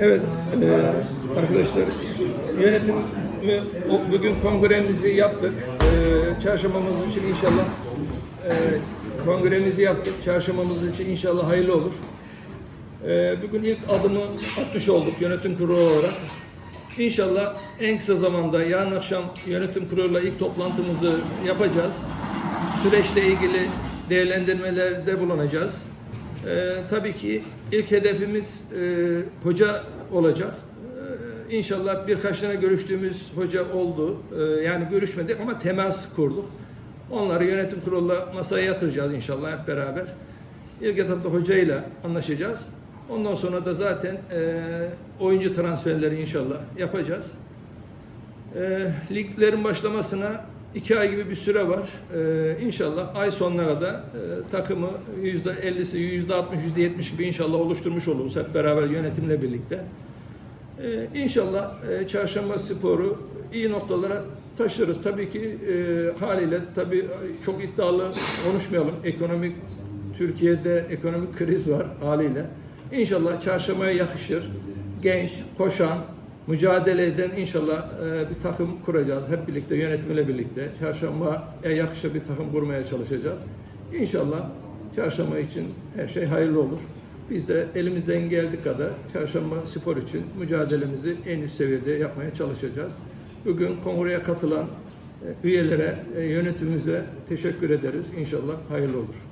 Evet e, arkadaşlar yönetim bugün kongremizi yaptık. E, çarşambamız için inşallah e, kongremizi yaptık. Çarşambamız için inşallah hayırlı olur. E, bugün ilk adımı atmış olduk yönetim kurulu olarak. İnşallah en kısa zamanda yarın akşam yönetim kuruluyla ilk toplantımızı yapacağız. Süreçle ilgili değerlendirmelerde bulunacağız. Ee, tabii ki ilk hedefimiz e, hoca olacak. Ee, inşallah birkaç tane görüştüğümüz hoca oldu. Ee, yani görüşmedik ama temas kurduk. Onları yönetim kuruluyla masaya yatıracağız inşallah hep beraber. İlk etapta hocayla anlaşacağız. Ondan sonra da zaten e, oyuncu transferleri inşallah yapacağız. E, liglerin başlamasına iki ay gibi bir süre var. E, inşallah ay sonuna kadar e, takımı yüzde ellisi, yüzde altmış, yüzde yetmiş gibi inşallah oluşturmuş oluruz hep beraber yönetimle birlikte. E, inşallah e, Çarşamba Sporu iyi noktalara taşırız. Tabii ki e, haliyle tabii çok iddialı konuşmayalım. Ekonomik Türkiye'de ekonomik kriz var haliyle. İnşallah çarşambaya yakışır. Genç, koşan, mücadele eden inşallah e, bir takım kuracağız. Hep birlikte yönetimle birlikte çarşambaya yakışır bir takım kurmaya çalışacağız. İnşallah çarşamba için her şey hayırlı olur. Biz de elimizden geldiği kadar çarşamba spor için mücadelemizi en üst seviyede yapmaya çalışacağız. Bugün kongreye katılan e, üyelere, e, yönetimimize teşekkür ederiz. İnşallah hayırlı olur.